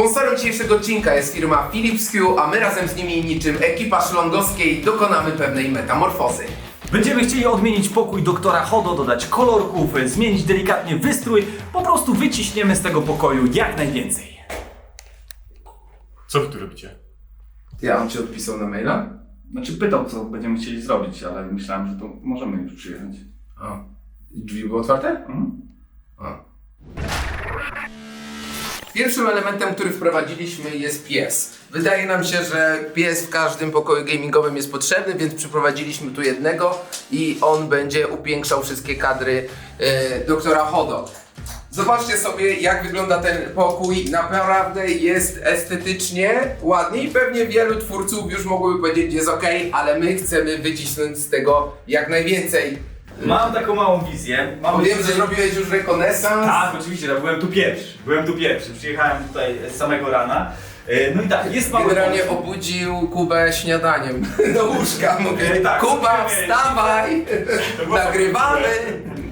Sponsorem dzisiejszego odcinka jest firma Philips Hue, a my razem z nimi niczym ekipa szlongowskiej dokonamy pewnej metamorfozy. Będziemy chcieli odmienić pokój doktora Hodo, dodać kolorków, zmienić delikatnie wystrój, po prostu wyciśniemy z tego pokoju jak najwięcej. Co wy tu robicie? Ja on ci odpisał na maila? Znaczy pytał, co będziemy chcieli zrobić, ale myślałem, że to możemy już przyjechać. A. I Drzwi były otwarte? Mhm. Pierwszym elementem, który wprowadziliśmy jest pies. Wydaje nam się, że pies w każdym pokoju gamingowym jest potrzebny, więc przyprowadziliśmy tu jednego i on będzie upiększał wszystkie kadry e, doktora Hodo. Zobaczcie sobie, jak wygląda ten pokój. Naprawdę jest estetycznie ładnie i pewnie wielu twórców już mogłoby powiedzieć, jest ok, ale my chcemy wycisnąć z tego jak najwięcej. Mam taką małą wizję. Mam Wiem, że zrobiłeś już rekonesans. Tak, oczywiście, ja byłem tu pierwszy. Byłem tu pierwszy. Przyjechałem tutaj z samego rana. E, No i tak, jest mały Generalnie pomysł. obudził Kubę śniadaniem do łóżka. Mówię, tak, Kuba, wstawaj! Nagrywamy!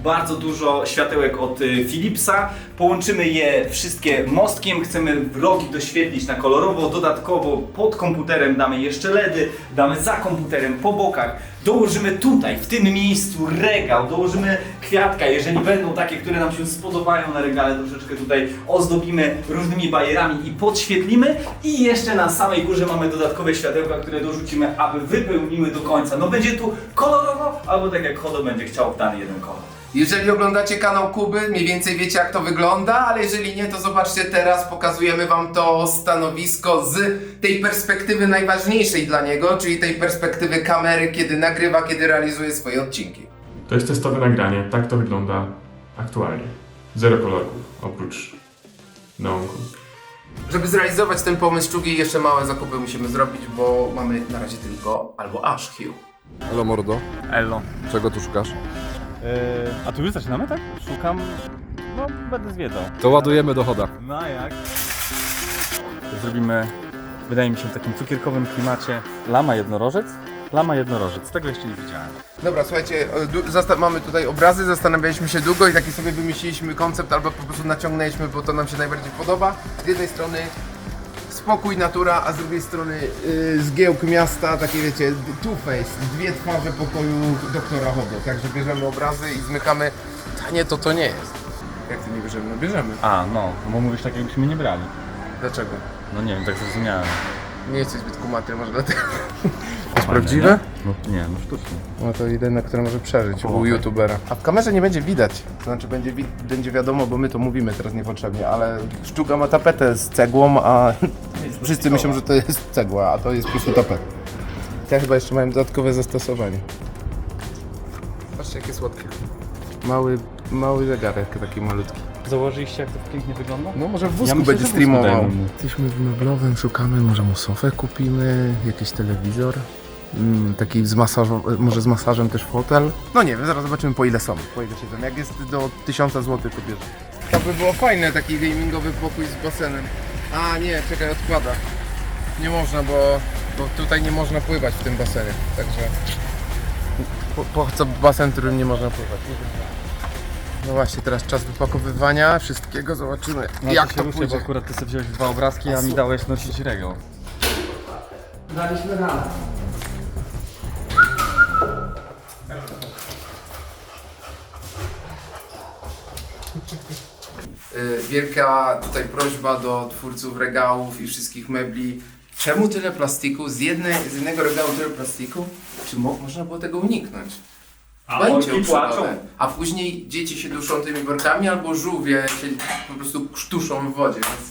Bardzo dużo światełek od y, Philipsa. Połączymy je wszystkie mostkiem. Chcemy rogi doświetlić na kolorowo. Dodatkowo pod komputerem damy jeszcze LEDy, damy za komputerem po bokach. Dołożymy tutaj, w tym miejscu regał, dołożymy kwiatka, jeżeli będą takie, które nam się spodobają na regale, troszeczkę tutaj ozdobimy różnymi bajerami i podświetlimy. I jeszcze na samej górze mamy dodatkowe światełka, które dorzucimy, aby wypełniły do końca. No będzie tu kolorowo, albo tak jak Hodo będzie chciał w dany jeden kolor. Jeżeli oglądacie kanał Kuby, mniej więcej wiecie jak to wygląda, ale jeżeli nie, to zobaczcie teraz, pokazujemy wam to stanowisko z tej perspektywy najważniejszej dla niego, czyli tej perspektywy kamery, kiedy nagrywa, kiedy realizuje swoje odcinki. To jest testowe nagranie, tak to wygląda aktualnie. Zero kolorków, oprócz neonków. Żeby zrealizować ten pomysł, czugi jeszcze małe zakupy musimy zrobić, bo mamy na razie tylko albo aż Hue. Halo mordo, Ello. czego tu szukasz? Yy, a tu już zaczynamy, tak? Szukam. No, będę zwiedzał. To ładujemy do choda. No a jak? Zrobimy, wydaje mi się, w takim cukierkowym klimacie lama jednorożec. Lama jednorożec, tego jeszcze nie widziałem. Dobra, słuchajcie, e, du- mamy tutaj obrazy, zastanawialiśmy się długo i taki sobie wymyśliliśmy koncept, albo po prostu naciągnęliśmy, bo to nam się najbardziej podoba. Z jednej strony spokój, natura, a z drugiej strony yy, zgiełk miasta, takie wiecie, two-face, dwie twarze pokoju doktora Hodo. Także bierzemy obrazy i zmykamy. A nie, to to nie jest. Jak to nie bierzemy? No bierzemy. A, no, bo mówisz tak, jakbyśmy nie brali. Dlaczego? No nie wiem, tak zrozumiałem. Nie jesteś zbyt kumaty, może dlatego. Prawdziwe? nie? No nie, no sztuczne. No to jedyne, które może przeżyć u Okej. youtubera. A w kamerze nie będzie widać. To znaczy będzie, wi- będzie wiadomo, bo my to mówimy teraz niepotrzebnie, ale sztuka ma tapetę z cegłą, a wszyscy myślą, że to jest cegła, a to jest po prostu tapeta. Ja chyba jeszcze mają dodatkowe zastosowanie. Patrzcie jakie słodkie. Mały, mały zegarek taki malutki. Założyliście, jak to pięknie wygląda? No może w Ja wózku myślę, będzie że wózku streamował. mu. Jesteśmy w meblowym, szukamy, może mu sofę kupimy, jakiś telewizor. Mm, taki z masażem, może z masażem też fotel. No nie wiem, zaraz zobaczymy po ile są. Po ile siedzą. Jak jest do 1000 zł to bierze. To by było fajne, taki gamingowy pokój z basenem. A nie, czekaj, odkłada. Nie można, bo, bo tutaj nie można pływać w tym basenie. Także po, po co basen, w którym nie można pływać? No właśnie, teraz czas wypakowywania wszystkiego, zobaczymy No jak się to ruszę, pójdzie. bo akurat ty sobie wziąłeś dwa obrazki, a mi dałeś nosić regał. Daliśmy radę. Wielka tutaj prośba do twórców regałów i wszystkich mebli. Czemu tyle plastiku? Z, jednej, z jednego regału tyle plastiku? Czy mo można było tego uniknąć? A Będzie orki płaczą. A później dzieci się duszą tymi workami albo żółwie się po prostu krztuszą w wodzie. Więc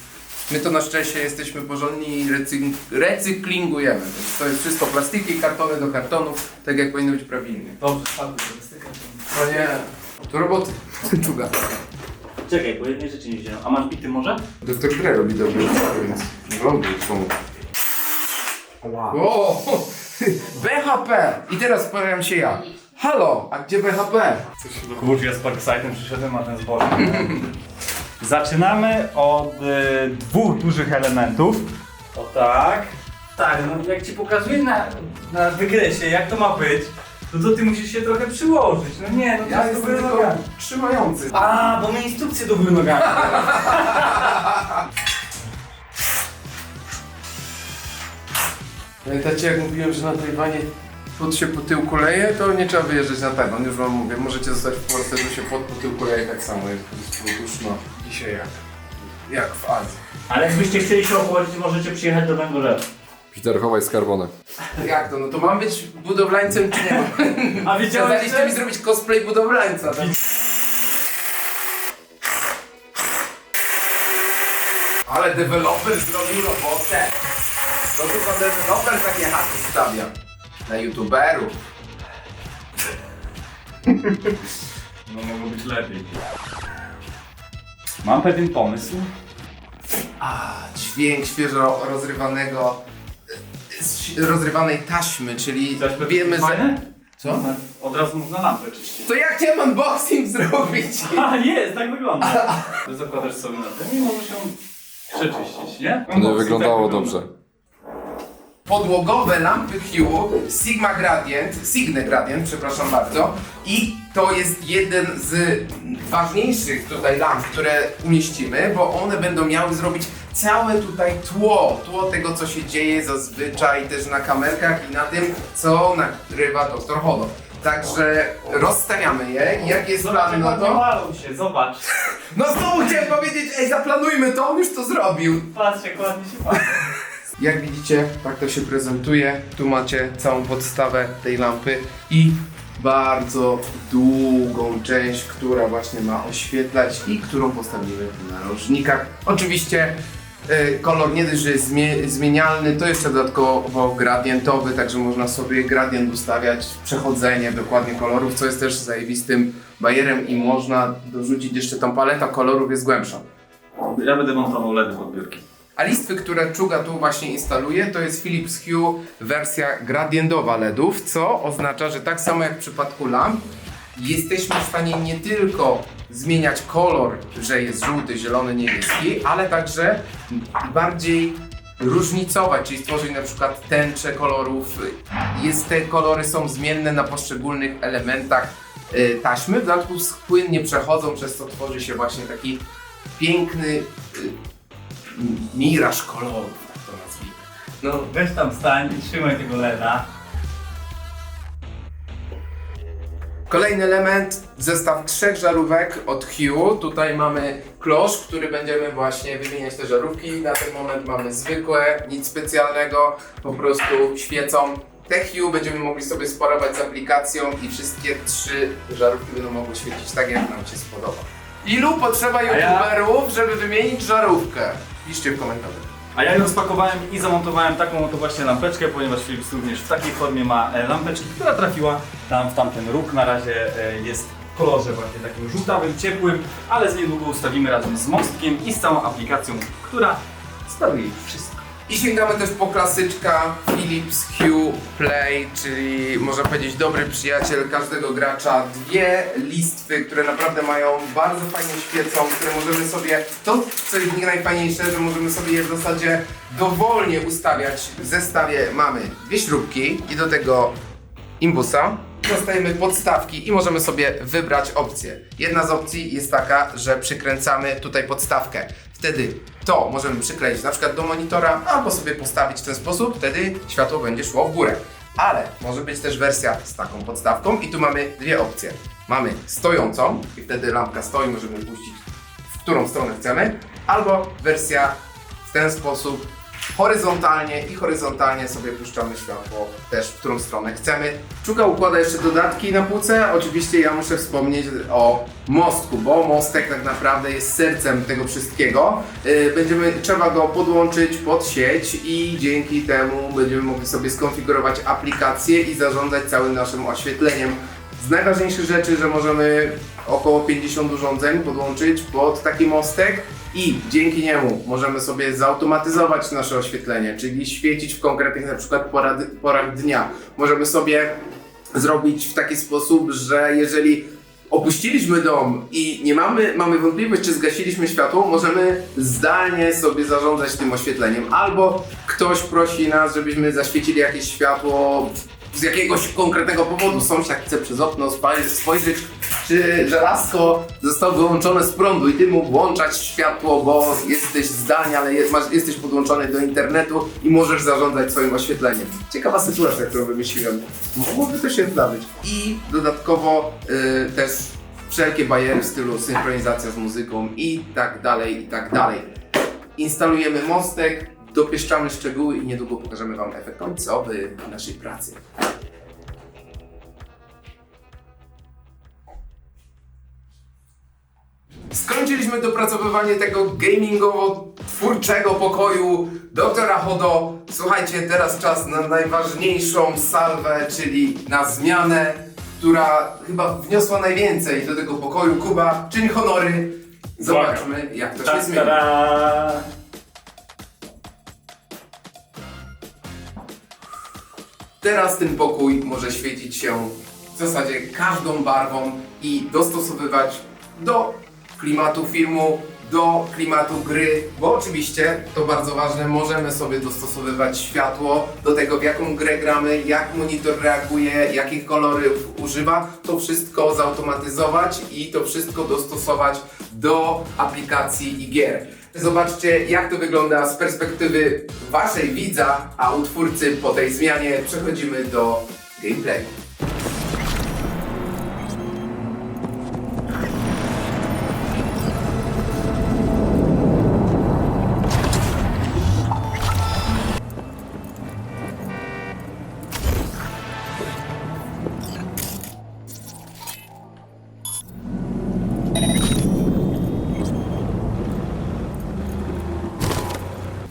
my to na szczęście jesteśmy porządni i recyk- recyklingujemy. Więc to jest wszystko plastiki, kartony do kartonów, tak jak powinno być prawidłnie. Dobrze, spadły turystyka. O nie, to roboty. Czuga. Czekaj, bo jednej rzeczy nie wziąłem. A masz bity może? Doktor Grę robi dobrze, więc by pomógł. Wow. O, BHP! I teraz pojawiam się ja. Halo, a gdzie BHP? Kurczę, ja z Parksite'em przyszedłem, a ten zboże. Zaczynamy od y, dwóch dużych elementów. O tak. Tak, no jak ci pokazuję na, na wykresie, jak to ma być, no to ty musisz się trochę przyłożyć. No nie, no to Ja jest do jestem tylko trzymający. A, bo my instrukcje do nogami. Pamiętacie jak mówiłem, że na Tajwanie płód się po tyłku leje, to nie trzeba wyjeżdżać na Tajwan, już wam mówię. Możecie zostać w Polsce, że się płód po tyłku leje tak samo, jak jest duszno. Dzisiaj jak? Jak w Azji. Ale jakbyście chcieli się ochłodzić, możecie przyjechać do Węgorzewa. Peter, chowaj skarbonę. Jak to? No to mam być budowlańcem czy nie? A wiedziałeś, Kazaliście mi zrobić cosplay budowlańca. Tak? Ale deweloper zrobił robotę. Tu za deweloper takie hasło stawia? Na youtuberów. No mogło być lepiej. Mam pewien pomysł. A, dźwięk świeżo rozrywanego z- rozrywanej taśmy, czyli by wiemy, że... fajne? Co? Od razu można lampę czyścić. To ja chciałem unboxing zrobić. A, jest, tak wygląda. Zakładasz sobie na tym i możesz ją przeczyścić, nie? To nie wyglądało tak dobrze. podłogowe lampy Hue Sigma Gradient, Signe Gradient, przepraszam bardzo. I to jest jeden z ważniejszych tutaj lamp, które umieścimy, bo one będą miały zrobić całe tutaj tło, tło tego, co się dzieje zazwyczaj też na kamerkach i na tym, co nagrywa Dr. Hodo. Także rozstawiamy je i jaki jest plan jak na to? walą się, zobacz. No znowu chciałem powiedzieć, ej zaplanujmy to, on już to zrobił. Patrz, jak ładnie się walą. Jak widzicie, tak to się prezentuje. Tu macie całą podstawę tej lampy i bardzo długą część, która właśnie ma oświetlać i którą postawimy w narożnikach. Oczywiście kolor nie dość, że jest zmie- zmienialny, to jeszcze dodatkowo gradientowy, także można sobie gradient ustawiać, przechodzenie dokładnie kolorów, co jest też zajebistym bajerem i można dorzucić jeszcze tą paleta kolorów jest głębsza. Ja będę montował LEDy pod. A listwy, które Czuga tu właśnie instaluje, to jest Philips Hue wersja gradientowa LEDów, co oznacza, że tak samo jak w przypadku lamp, jesteśmy w stanie nie tylko zmieniać kolor, że jest żółty, zielony, niebieski, ale także bardziej różnicować, czyli stworzyć na przykład tęcze kolorów. Jest, te kolory są zmienne na poszczególnych elementach y, taśmy, w dodatku płynnie przechodzą, przez co tworzy się właśnie taki piękny y, miraż kolorów, tak to nazwijmy. No weź tam stań i trzymaj tego LEDa. Kolejny element, zestaw trzech żarówek od Hue. Tutaj mamy klosz, który będziemy właśnie wymieniać te żarówki. Na ten moment mamy zwykłe, nic specjalnego, po prostu świecą. Te Hue będziemy mogli sobie sparować z aplikacją i wszystkie trzy żarówki będą mogły świecić tak, jak nam się spodoba. Ilu potrzeba youtuberów, żeby wymienić żarówkę? Piszcie w komentarzu. A ja rozpakowałem i zamontowałem taką oto właśnie lampeczkę, ponieważ Philips również w takiej formie ma e, lampeczki, która trafiła tam w tamten róg. Na razie e, jest w kolorze właśnie takim żółtawym, ciepłym, ale z niedługo ustawimy razem z mostkiem i z całą aplikacją, która staruje już wszystko. I sięgamy też po klasyczka Philips Hue Play, czyli można powiedzieć dobry przyjaciel każdego gracza. Dwie listwy, które naprawdę mają bardzo fajnie świecą, które możemy sobie, to co jest najfajniejsze, że możemy sobie je w zasadzie dowolnie ustawiać. W zestawie mamy dwie śrubki i do tego imbusa. Dostajemy podstawki i możemy sobie wybrać opcję. Jedna z opcji jest taka, że przykręcamy tutaj podstawkę. Wtedy to możemy przykleić na przykład do monitora, albo sobie postawić w ten sposób, wtedy światło będzie szło w górę. Ale może być też wersja z taką podstawką i tu mamy dwie opcje. Mamy stojącą i wtedy lampka stoi, możemy puścić w którą stronę chcemy, albo wersja w ten sposób horyzontalnie i horyzontalnie sobie puszczamy światło też w którą stronę chcemy. Czuka układa jeszcze dodatki na półce. Oczywiście ja muszę wspomnieć o mostku, bo mostek tak naprawdę jest sercem tego wszystkiego. Yy, Będziemy, trzeba go podłączyć pod sieć i dzięki temu będziemy mogli sobie skonfigurować aplikację i zarządzać całym naszym oświetleniem. Z najważniejszych rzeczy, że możemy około 50 urządzeń podłączyć pod taki mostek i dzięki niemu możemy sobie zautomatyzować nasze oświetlenie, czyli świecić w konkretnych na przykład porach, porach dnia. Możemy sobie zrobić w taki sposób, że jeżeli opuściliśmy dom i nie mamy, mamy wątpliwość, czy zgasiliśmy światło, możemy zdalnie sobie zarządzać tym oświetleniem. Albo ktoś prosi nas, żebyśmy zaświecili jakieś światło z jakiegoś konkretnego powodu. Sąsiad chce przez okno spojrzeć czy żelazko zostało wyłączone z prądu i ty mógł włączać światło, bo jesteś zdania, ale jest, masz, jesteś podłączony do internetu i możesz zarządzać swoim oświetleniem. Ciekawa sytuacja, którą wymyśliłem. Mogłoby to się zdarzyć. I dodatkowo y, też wszelkie bariery w stylu synchronizacja z muzyką i tak dalej, i tak dalej. Instalujemy mostek, dopieszczamy szczegóły i niedługo pokażemy Wam efekt końcowy naszej pracy. Skończyliśmy dopracowywanie tego gamingowo-twórczego pokoju doktora Hodo. Słuchajcie, teraz czas na najważniejszą salwę, czyli na zmianę, która chyba wniosła najwięcej do tego pokoju. Kuba, czyń honory. Zobaczmy, jak to się zmieni. Ta-da! Teraz ten pokój może świecić się w zasadzie każdą barwą i dostosowywać do klimatu filmu, do klimatu gry, bo oczywiście, to bardzo ważne, możemy sobie dostosowywać światło do tego, w jaką grę gramy, jak monitor reaguje, jakich kolorów używa, to wszystko zautomatyzować i to wszystko dostosować do aplikacji i gier. Zobaczcie, jak to wygląda z perspektywy waszej widza, a u twórcy po tej zmianie przechodzimy do gameplayu.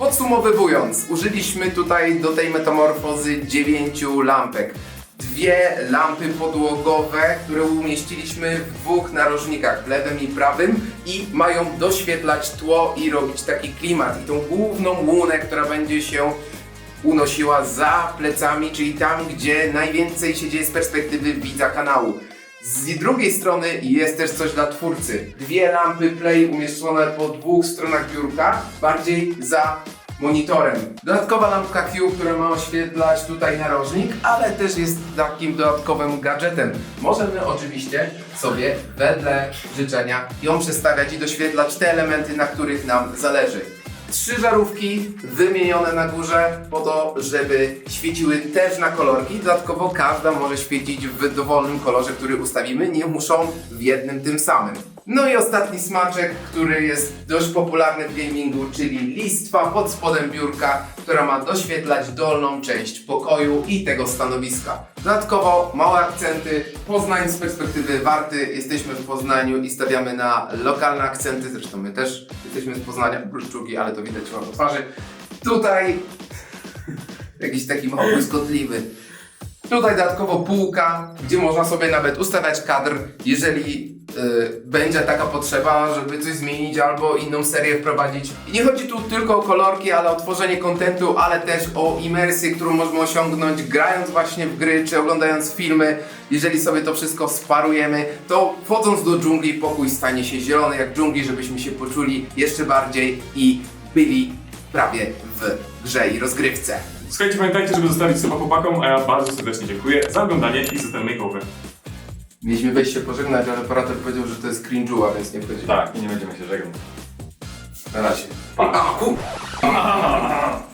Podsumowując, użyliśmy tutaj do tej metamorfozy 9 lampek. Dwie lampy podłogowe, które umieściliśmy w dwóch narożnikach, lewym i prawym i mają doświetlać tło i robić taki klimat. I tą główną łunę, która będzie się unosiła za plecami, czyli tam, gdzie najwięcej się dzieje z perspektywy widza kanału. Z drugiej strony jest też coś dla twórcy. Dwie lampy Play umieszczone po dwóch stronach biurka, bardziej za monitorem. Dodatkowa lampka Q, która ma oświetlać tutaj narożnik, ale też jest takim dodatkowym gadżetem. Możemy oczywiście sobie wedle życzenia ją przestawiać i doświetlać te elementy, na których nam zależy. Trzy żarówki wymienione na górze po to, żeby świeciły też na kolorki. Dodatkowo każda może świecić w dowolnym kolorze, który ustawimy. Nie muszą w jednym tym samym. No i ostatni smaczek, który jest dość popularny w gamingu, czyli listwa pod spodem biurka, która ma doświetlać dolną część pokoju i tego stanowiska. Dodatkowo małe akcenty. Poznań z perspektywy Warty. Jesteśmy w Poznaniu i stawiamy na lokalne akcenty. Zresztą my też jesteśmy z Poznania, oprócz czugi, ale to widać wam po twarzy. Tutaj jakiś taki mało błyskotliwy. Tutaj dodatkowo półka, gdzie można sobie nawet ustawiać kadr, jeżeli będzie taka potrzeba, żeby coś zmienić albo inną serię wprowadzić. I nie chodzi tu tylko o kolorki, ale o tworzenie kontentu, ale też o imersję, którą możemy osiągnąć grając właśnie w gry czy oglądając filmy. Jeżeli sobie to wszystko sparujemy, to wchodząc do dżungli pokój stanie się zielony jak dżungli, żebyśmy się poczuli jeszcze bardziej i byli prawie w grze i rozgrywce. Słuchajcie, pamiętajcie, żeby zostawić suba chłopakom, a ja bardzo serdecznie dziękuję za oglądanie i za ten makeover. Mieliśmy wejść się pożegnać, ale operator powiedział, że to jest cringe'uła, więc nie wchodzimy. Tak, i nie będziemy się żegnać. Na razie. A, ku...